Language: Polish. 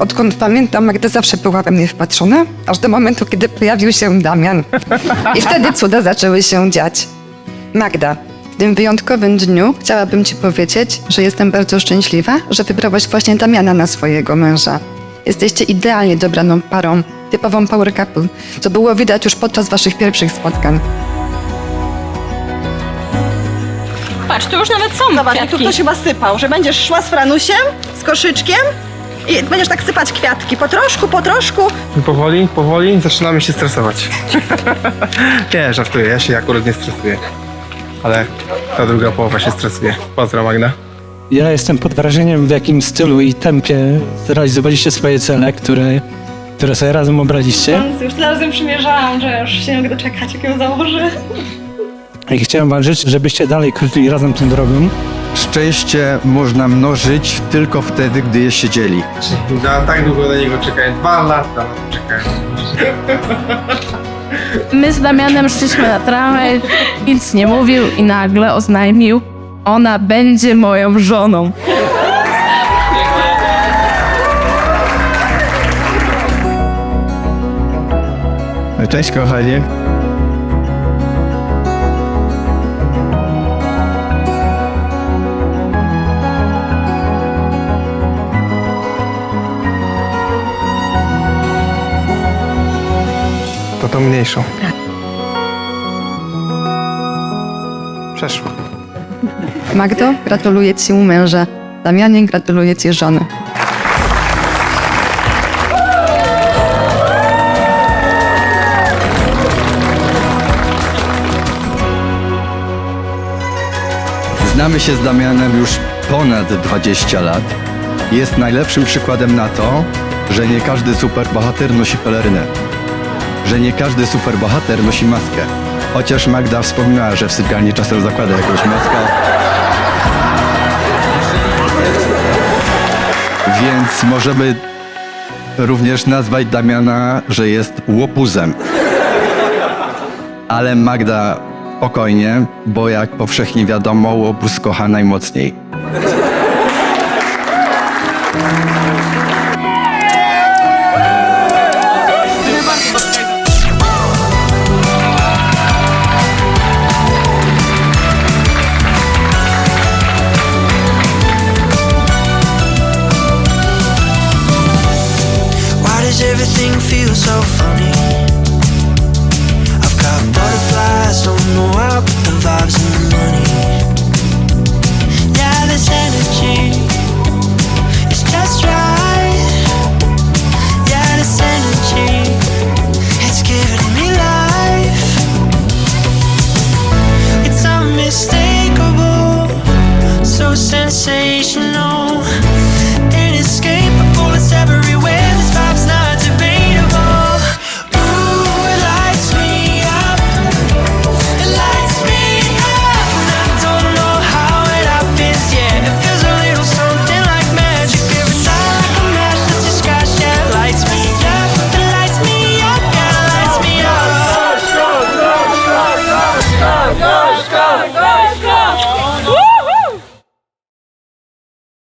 Odkąd pamiętam, Magda zawsze była we mnie wpatrzona, aż do momentu, kiedy pojawił się Damian. I wtedy cuda zaczęły się dziać. Magda, w tym wyjątkowym dniu chciałabym Ci powiedzieć, że jestem bardzo szczęśliwa, że wybrałaś właśnie Damiana na swojego męża. Jesteście idealnie dobraną parą, typową power couple, co było widać już podczas Waszych pierwszych spotkań. Patrz, tu już nawet są Zobacz, i tu kwiatki. ktoś chyba sypał, że będziesz szła z Franusiem, z koszyczkiem i będziesz tak sypać kwiatki. Po troszku, po troszku. I powoli, powoli zaczynamy się stresować. nie, żartuję, ja się akurat nie stresuję. Ale ta druga połowa się stresuje. Pozdro Magda. Ja jestem pod wrażeniem, w jakim stylu i tempie zrealizowaliście swoje cele, które, które sobie razem obraliście. Już tyle razy przymierzałam, że już się nie mogę doczekać, jak ją założę. I chciałem wam życzyć, żebyście dalej kroczyli razem tą drogą. Szczęście można mnożyć tylko wtedy, gdy je się dzieli. Ja tak długo na niego czekałem. Dwa lata na to czekałem. My z Damianem szliśmy na tramwaj, nic nie mówił i nagle oznajmił, ona będzie moją żoną. Cześć kochanie. Tą mniejszą. Przeszło. Magdo, gratuluję Ci męża. Damianie, gratuluję Ci żony. Znamy się z Damianem już ponad 20 lat. Jest najlepszym przykładem na to, że nie każdy superbohater nosi pelerynę. Że nie każdy superbohater nosi maskę. Chociaż Magda wspominała, że w sypialni czasem zakłada jakąś maskę. Więc możemy również nazwać Damiana, że jest łopuzem. Ale Magda spokojnie, bo jak powszechnie wiadomo, łopuz kocha najmocniej. everything feels so funny.